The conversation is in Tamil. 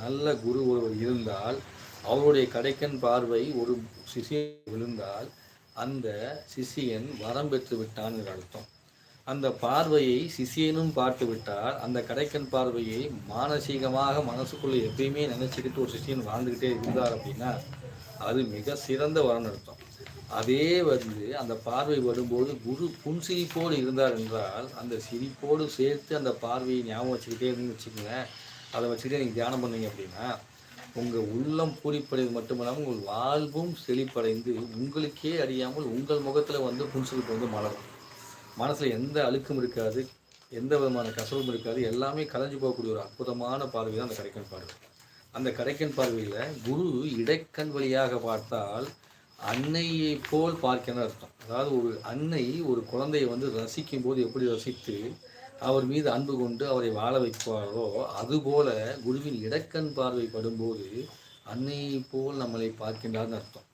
நல்ல குரு ஒருவர் இருந்தால் அவருடைய கடைக்கன் பார்வை ஒரு சிஷியன் விழுந்தால் அந்த சிஷியன் வரம் பெற்று விட்டான் என்று அர்த்தம். அந்த பார்வையை சிஷியனும் பார்த்து விட்டால் அந்த கடைக்கன் பார்வையை மானசீகமாக மனசுக்குள்ளே எப்பயுமே நினைச்சுக்கிட்டு ஒரு சிஷியன் வாழ்ந்துக்கிட்டே இருந்தார் அப்படின்னா அது மிக சிறந்த வரம் அர்த்தம். அதே வந்து அந்த பார்வை வரும்போது குரு புன்சிரிப்போடு இருந்தார் என்றால் அந்த சிரிப்போடு சேர்த்து அந்த பார்வையை ஞாபகம் வச்சுக்கிட்டே இருந்து வச்சுக்கோங்க அதை வச்சுக்கிட்டு நீங்கள் தியானம் பண்ணீங்க அப்படின்னா உங்கள் உள்ளம் பூரிப்படைவது மட்டுமல்லாமல் உங்கள் வாழ்வும் செழிப்படைந்து உங்களுக்கே அறியாமல் உங்கள் முகத்தில் வந்து புன்சுக்கு வந்து மலரும். மனசில் எந்த அழுக்கும் இருக்காது எந்த விதமான கசவும் இருக்காது எல்லாமே கலைஞ்சு போகக்கூடிய ஒரு அற்புதமான பார்வை தான் அந்த கடைக்கன் பார்வை. அந்த கடைக்கன் பார்வையில் குரு இடைக்கண் வழியாக பார்த்தால் அன்னையை போல் பார்க்கணும் அர்த்தம். அதாவது ஒரு அன்னை ஒரு குழந்தையை வந்து ரசிக்கும் போது எப்படி ரசித்து அவர் மீது அன்பு கொண்டு அவரை வாழ வைப்பாரோ அதுபோல குருவின் இடக்கண் பார்வை படும்போது அன்னையை போல் நம்மளை பார்க்கின்றார்னு அர்த்தம்.